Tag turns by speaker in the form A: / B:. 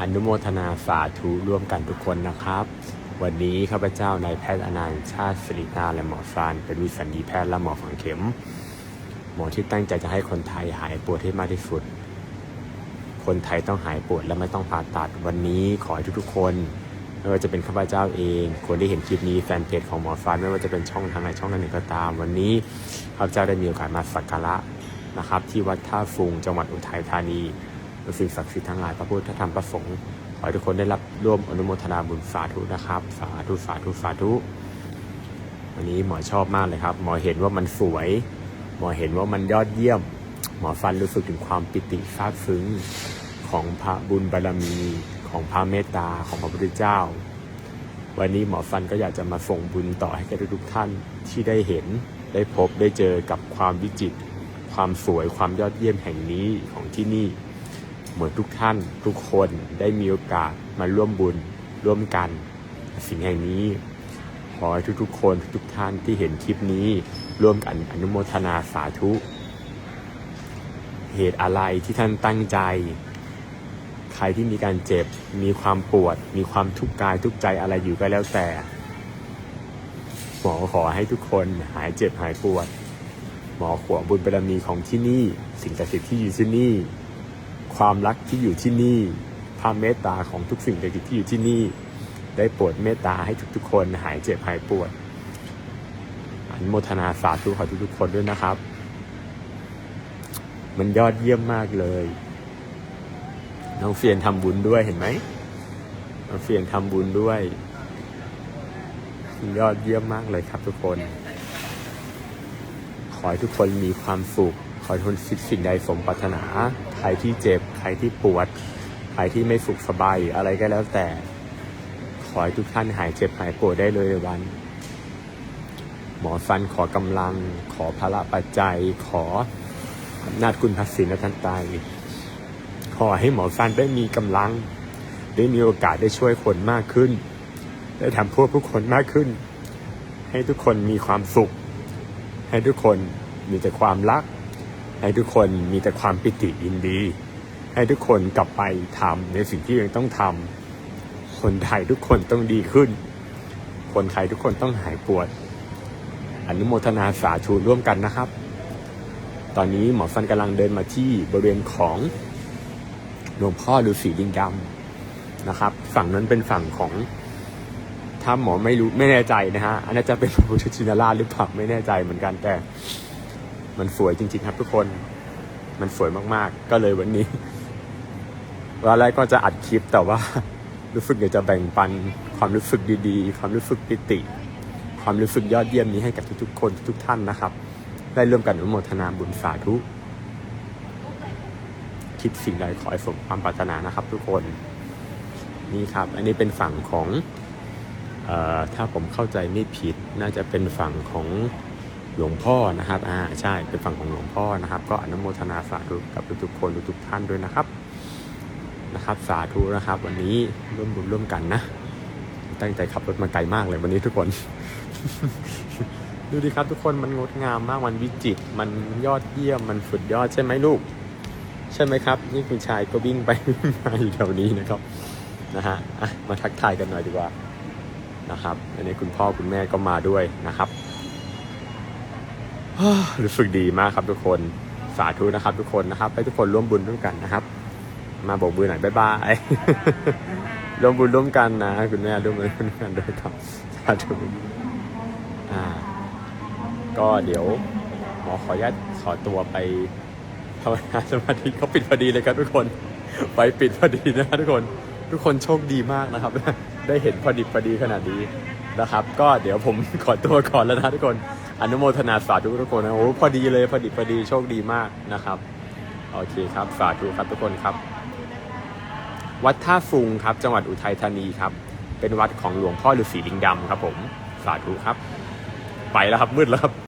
A: อนุโมทนาสาธุร่วมกันทุกคนนะครับ วันนี้ข้าพเจ้านายแพทย์อนันต์ชาติสิรินาและหมอฟานเป็นวิสัญญีแพทย์และหมอฝังเข็ม หมอที่ตั้งใจจะให้คนไทยหายปวดให้มากที่สุด คนไทยต้องหายปวดและไม่ต้องผ่าตัดวันนี้ขอให้ทุกๆคนไม่ว่าจะเป็นข้าพเจ้าเอง คนที่เห็นคลิปนี้แฟนเพจของหมอฟานไม่ว่าจะเป็นช่องทางไหนช่องทางหนึ่งก็ตาม วันนี้ข้าพเจ้าได้มีโอกาสมาสักการะนะครับ ที่วัดท่าฟุงจังหวัดอุทัยธานี สิ่งศักดิ์สิทธิ์ทั้งหลายพระพุทธธรรมประสงค์ขอให้ทุกคนได้รับร่วมอนุโมทนาบุญสาธุนะครับ สาธุสาธุสาธุวันนี้หมอชอบมากเลยครับ หมอเห็นว่ามันสวย หมอเห็นว่ามันยอดเยี่ยม หมอฟันรู้สึกถึงความปิติซาบซึ้งของพระบุญบารมีของพระเมตตาของพระพุทธเจ้า วันนี้หมอฟันก็อยากจะมาส่งบุญต่อให้แก่ทุกท่านที่ได้เห็นได้พบได้เจอกับความวิจิตรความสวยความยอดเยี่ยมแห่งนี้ของที่นี่ เหมือนทุกท่านทุกคนได้มีโอกาสมาร่วมบุญร่วมกัน สิ่งแห่งนี้ขอให้ทุกๆคนทุกท่านที่เห็นคลิปนี้ร่วมกันอนุโมทนาสาธุ เหตุอะไรที่ท่านตั้งใจ ใครที่มีการเจ็บ มีความปวด มีความทุกข์กายทุกใจอะไรอยู่ก็แล้วแต่หมอขอให้ทุกคนหายเจ็บหายปวด หมอขอบุญบารมีของที่นี่ สิ่งศักดิ์สิทธิ์ที่อยู่ที่นี่ ความรักที่อยู่ที่นี่พระเมตตาของทุกสิ่งศักดิ์สิทธิ์ที่อยู่ที่นี่ ได้โปรดเมตตาให้ทุกๆ คนหายเจ็บหายปวดอันโมทนาสาธุขอทุกๆคนด้วยนะครับ มันยอดเยี่ยมมากเลยน้องเฟียนทำบุญด้วยเห็นไหมน้องเฟียนทำบุญด้วย ยอดเยี่ยมมากเลยครับทุกคน ขอให้ทุกคนมีความสุข ขอให้ทุกคนคิดสิ่งใดสมปรารถนา ใครที่เจ็บ ครที่ปวด ใครที่ไม่สุขสบายอะไรก็แล้วแต่ ขอให้ทุกท่านหายเจ็บหายปวดได้เลยในวัน หมอฟันขอกำลัง ขอพละปัจจัย ขออำนาจคุณพระศิลทันตายขอให้หมอฟันได้มีกำลัง ได้มีโอกาสได้ช่วยคนมากขึ้น ได้ทำเพื่อผู้คนมากขึ้น ให้ทุกคนมีความสุข ให้ทุกคนมีแต่ความรักให้ทุกคนมีแต่ความปิติยินดี ให้ทุกคนกลับไปทำในสิ่งที่ยังต้องทำคนไทยทุกคนต้องดีขึ้น คนไทยทุกคนต้องหายปวด อนุโมทนาสาธุร่วมกันนะครับ ตอนนี้หมอฟันกำลังเดินมาที่บริเวณของหลวงพ่อฤาษีลิงดำนะครับ ฝั่งนั้นเป็นฝั่งของถ้าหมอไม่รู้ไม่แน่ใจนะฮะอันนั้นจะเป็นพระพุทธชินราชหรือเปล่าไม่แน่ใจเหมือนกันแต่ มันสวยจริง ๆ ครับทุกคน มันสวยมากๆ ก็เลยวันนี้ วันแรกก็จะอัดคลิปแต่ว่ารู้สึกอยากจะแบ่งปันความรู้สึกดีๆ ความรู้สึกปิติ ความรู้สึกยอดเยี่ยมนี้ให้กับทุกๆ คนทุกท่านนะครับ ได้ร่วมกันอนุโมทนาบุญสาธุคิดสิ่งใดขอให้สมความปรารถนานะครับ ทุกคนนี่ครับ อันนี้เป็นฝั่งของออถ้าผมเข้าใจไม่ผิด น่าจะเป็นฝั่งของหลวงพ่อนะครับอ่าใช่เป็นฝั่งของหลวงพ่อนะครับ ก็อนุโมทนาสาธุกับทุกๆคนทุกๆท่านด้วยนะครับ นะครับ สาธุนะครับ วันนี้ร่วมบุญร่วมกันนะ ตั้งใจขับรถมาไกลมากเลยวันนี้ทุกคน ดูดิครับทุกคนมันงดงามมากมันวิจิตรมันยอดเยี่ยมมันสุดยอดใช่ไหมลูก ใช่ไหมครับ นี่คุณชายก็วิ่งไปวิ่งมาอยู่แถวนี้นะครับนะฮะะมาทักทายกันหน่อยดีกว่านะครับอันนี้คุณพ่อคุณแม่ก็มาด้วยนะครับรู้สึกดีมากครับทุกคนสาธุนะครับทุกคนนะครับ ให้ทุกคนร่วมบุญร่วมกันนะครับ มาบอกบุญหน่อยบ๊ายบายร่วมบุญร่วมกันนะ คุณแม่ร่วมบุญร่วมกันด้วยครับสาธุอ่า ก็เดี๋ยวหมอขออนุญาตขอตัวไปภาวนาสมาธิเขาปิดพอดีเลยครับทุกคนไปปิดพอดีนะทุกคน ทุกคนโชคดีมากนะครับ ได้เห็นพอดีพอดีขนาดนี้นะครับ ก็เดี๋ยวผมขอตัวก่อนแล้วนะทุกคนอนุโมทนาสาธุทุกคนนะโอ้พอดีเลยพอดีพอดีโชคดีมากนะครับ โอเคครับสาธุครับทุกคนครับ วัดท่าฟุงครับจังหวัดอุทัยธานีครับ เป็นวัดของหลวงพ่อฤาษีลิงดำครับผม สาธุครับ ไปแล้วครับมืดแล้วครับ